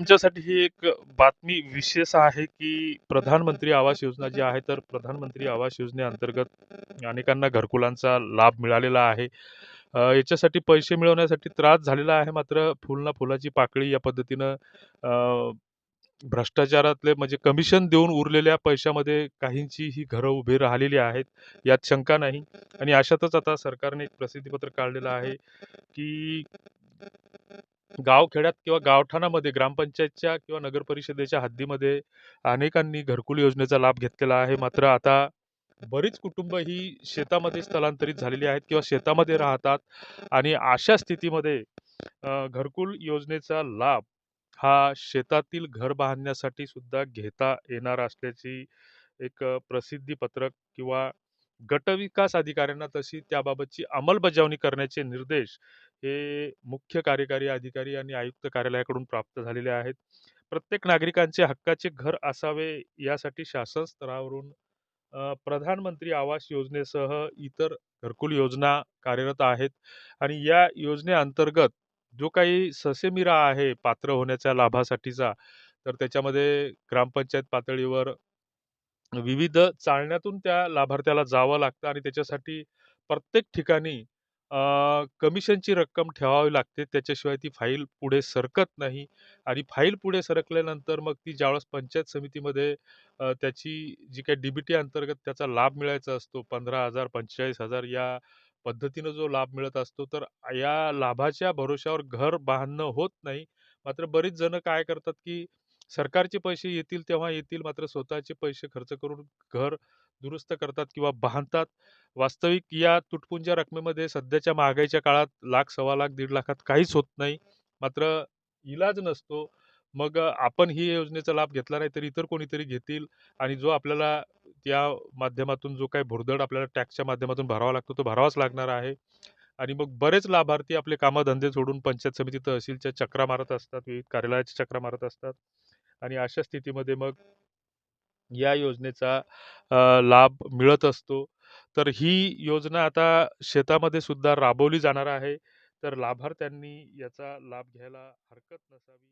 तुमच्यासाठी ही एक बातमी विशेष आहे, की प्रधानमंत्री आवास योजना जी आहे, तर प्रधानमंत्री आवास योजनेअंतर्गत अनेकांना घरकुलांचा लाभ मिळालेला आहे. याच्यासाठी पैसे मिळवण्यासाठी त्रास झालेला आहे. मात्र फुलना फुलाची पाकळी या पद्धतीनं भ्रष्टाचारातले म्हणजे कमिशन देऊन उरलेल्या पैशामध्ये काहींची ही घरं उभी राहिलेली आहेत, यात शंका नाही. आणि अशातच आता सरकारने एक प्रसिद्धीपत्र काढलेलं आहे, की गावखेड्यात किंवा गावठाणामध्ये ग्रामपंचायतच्या किंवा नगर परिषदेच्या हद्दीमध्ये अनेकांनी घरकुल योजनेचा लाभ घेतलेला आहे. मात्र आता बरीच कुटुंब ही शेतामध्ये स्थलांतरित झालेली आहेत किंवा शेतामध्ये राहतात आणि अशा स्थितीमध्ये घरकुल योजनेचा लाभ हा शेतातील घर बांधण्यासाठी सुद्धा घेता येणार असल्याची एक प्रसिद्धी पत्रक किंवा गटविकास अधिकाऱ्यांना तशी त्याबाबतची अंमलबजावणी करण्याचे निर्देश हे मुख्य कार्यकारी अधिकारी आणि आयुक्त कार्यालयाकडून प्राप्त झालेले आहेत. प्रत्येक नागरिकांचे हक्काचे घर असावे यासाठी शासन स्तरावरून प्रधानमंत्री आवास योजनेसह इतर घरकुल योजना कार्यरत आहेत आणि या योजनेअंतर्गत जो काही ससेमिरा आहे पात्र होण्याच्या लाभासाठीचा, तर त्याच्यामध्ये ग्रामपंचायत पातळीवर विविध चाळण्यातून त्या लाभार्थ्याला जावं लागतं आणि त्याच्यासाठी प्रत्येक ठिकाणी अ, कमिशनची रक्कम ठेवावी लागते. त्याच्याशिवाय ती फाईल पुढे सरकत नाही आणि फाईल पुढे सरकल्यानंतर मग ती ज्यावेळेस पंचायत समितीमध्ये अ, त्याची जी काही डी-बी-टी अंतर्गत त्याचा लाभ मिळायचा असतो 15,000 45,000 या पद्धतीनं जो लाभ मिळत असतो, तर या लाभाच्या भरोशावर घर बांधणं होत नाही. मात्र बरीच जण काय करतात, की सरकारचे पैसे येतील तेव्हा येतील, मात्र स्वतःचे पैसे खर्च करून घर दुरुस्त करतात किंवा बांधतात. वास्तविक या तुटपुंज्या रकमेमध्ये सध्याच्या महागाईच्या काळात लाख, सव्वा लाख, दीड लाखात काहीच होत नाही. मात्र इलाज नसतो. मग आपण ही योजनेचा लाभ घेतला नाही, तर इतर कोणीतरी घेतील आणि जो आपल्याला त्या माध्यमातून जो काही भुरदड आपल्याला टॅक्सच्या माध्यमातून भरावा लागतो, तो भरावाच लागणार आहे. आणि मग बरेच लाभार्थी आपले कामधंदे सोडून पंचायत समिती, तहसीलच्या चकरा मारत असतात, विविध कार्यालयाच्या चक्रा मारत असतात आणि अशा स्थितीमध्ये मग या योजनेचा लाभ मिळत असतो. तर ही योजना आता शेतामध्ये सुद्धा राबवली जाणार आहे. तर लाभार्थ्यांनी याचा लाभ घ्यायला हरकत नसावी.